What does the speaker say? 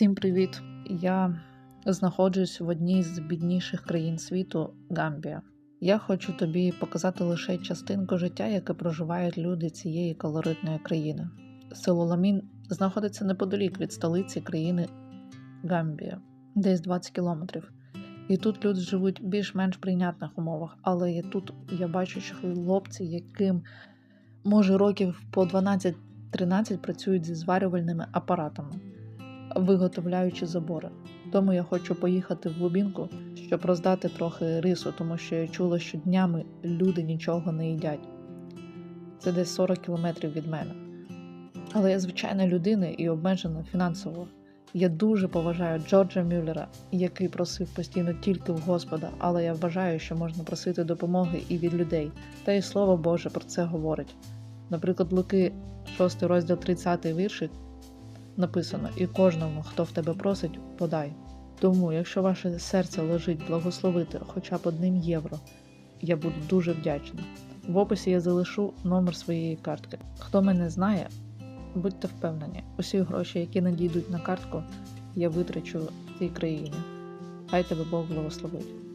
Всім привіт! Я знаходжусь в одній з бідніших країн світу Гамбія. Я хочу тобі показати лише частинку життя, яке проживають люди цієї колоритної країни. Село Ламін знаходиться неподалік від столиці країни Гамбія, десь 20 кілометрів. І тут люди живуть в більш-менш прийнятних умовах, але і тут я бачу, що хлопці, яким може років по 12-13 працюють зі зварювальними апаратами виготовляючи забори. Тому я хочу поїхати в глубінку, щоб роздати трохи рису, тому що я чула, що днями люди нічого не їдять. Це десь 40 кілометрів від мене. Але я звичайна людина і обмежена фінансово. Я дуже поважаю Джорджа Мюллера, який просив постійно тільки в Господа, але я вважаю, що можна просити допомоги і від людей. Та й слово Боже про це говорить. Наприклад, Луки, 6 розділ 30 віршик, написано: і кожному, хто в тебе просить, подай. Тому, якщо ваше серце лежить благословити хоча б одним євро, я буду дуже вдячна. В описі я залишу номер своєї картки. Хто мене знає, будьте впевнені, усі гроші, які надійдуть на картку, я витрачу цій країні. Хай тебе Бог благословить.